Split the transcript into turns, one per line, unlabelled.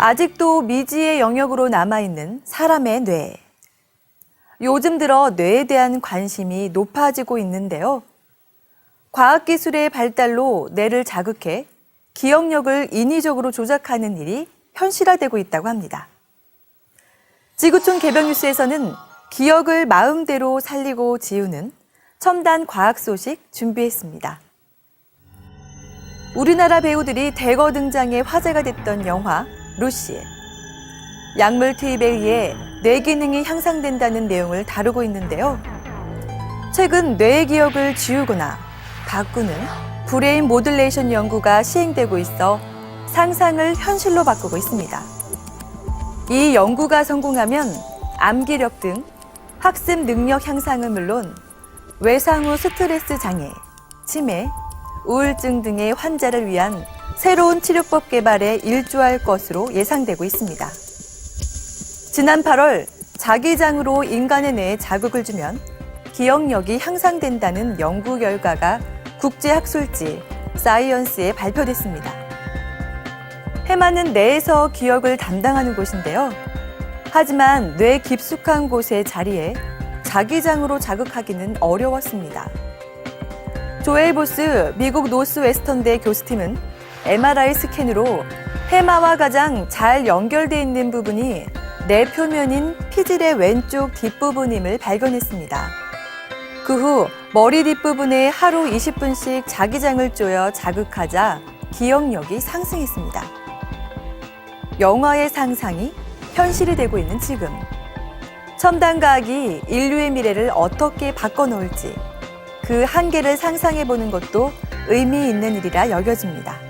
아직도 미지의 영역으로 남아있는 사람의 뇌. 요즘 들어 뇌에 대한 관심이 높아지고 있는데요. 과학기술의 발달로 뇌를 자극해 기억력을 인위적으로 조작하는 일이 현실화되고 있다고 합니다. 지구촌 개벽 뉴스에서는 기억을 마음대로 살리고 지우는 첨단 과학 소식 준비했습니다. 우리나라 배우들이 대거 등장해 화제가 됐던 영화 루시. 약물 투입에 의해 뇌 기능이 향상된다는 내용을 다루고 있는데요. 최근 뇌의 기억을 지우거나 바꾸는 브레인 모듈레이션 연구가 시행되고 있어 상상을 현실로 바꾸고 있습니다. 이 연구가 성공하면 암기력 등 학습 능력 향상은 물론 외상 후 스트레스 장애, 치매, 우울증 등의 환자를 위한 새로운 치료법 개발에 일조할 것으로 예상되고 있습니다. 지난 8월 자기장으로 인간의 뇌에 자극을 주면 기억력이 향상된다는 연구 결과가 국제학술지 사이언스에 발표됐습니다. 해마는 뇌에서 기억을 담당하는 곳인데요. 하지만 뇌 깊숙한 곳의 자리에 자기장으로 자극하기는 어려웠습니다. 조엘 보스 미국 노스웨스턴대 교수팀은 MRI 스캔으로 해마와 가장 잘 연결돼 있는 부분이 뇌 표면인 피질의 왼쪽 뒷부분임을 발견했습니다. 그 후 머리 뒷부분에 하루 20분씩 자기장을 쪼여 자극하자 기억력이 상승했습니다. 영화의 상상이 현실이 되고 있는 지금. 첨단 과학이 인류의 미래를 어떻게 바꿔놓을지 그 한계를 상상해 보는 것도 의미 있는 일이라 여겨집니다.